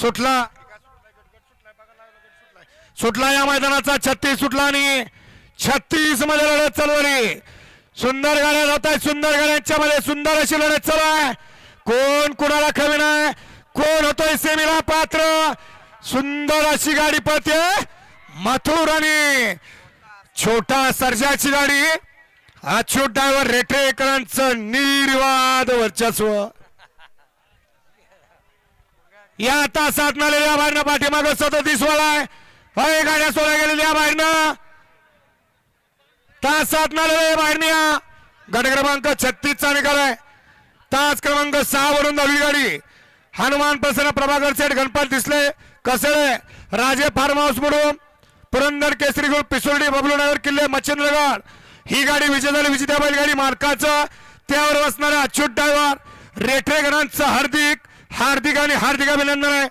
सुटला. सुटला या मैदानाचा छत्तीस सुटला आणि छत्तीसमध्ये लढत चालू सुंदर गाड्या जात आहेत सुंदर गाड्यांच्या मध्ये सुंदर अशी लढत चालू आहे. कोण कुणाला कमी नाही कोण होतोय सेमीला पात्र? सुंदर अशी गाडी पळते मथुर आणि छोटा सर्जाची गाडी. अच्युत ड्रायव्हर रेटरेकरांचं निर्वाद वर्चस्व. या तासात नालेल्या बाहेरनं पाठीमागं सदतीस वालाय आहे. गाड्या सोडल्या गेलेल्या बाहेरनं. तासात नालेल्या बाहेरनं या. गट क्रमांक छत्तीसचा निकाल आहे. तास क्रमांक सहा वरून दहावी गाडी. हनुमान प्रसन्न प्रभाकर सेठ गणपत दिसले. कसळे राजे फार्म हाऊस म्हणून. पुरंदर केसरी ग्रुप पिसोर्डी बबलूनगर किल्ले मच्छिंद्रगड. ही गाडी विजय झाली विजेत्या बैलगाडी मार्काचं त्यावर बसणारा अच्युत ड्रायव्हर. रेठेगणांचं हार्दिक. हार्दिक आणि हार्दिक अभिनंदन आहे.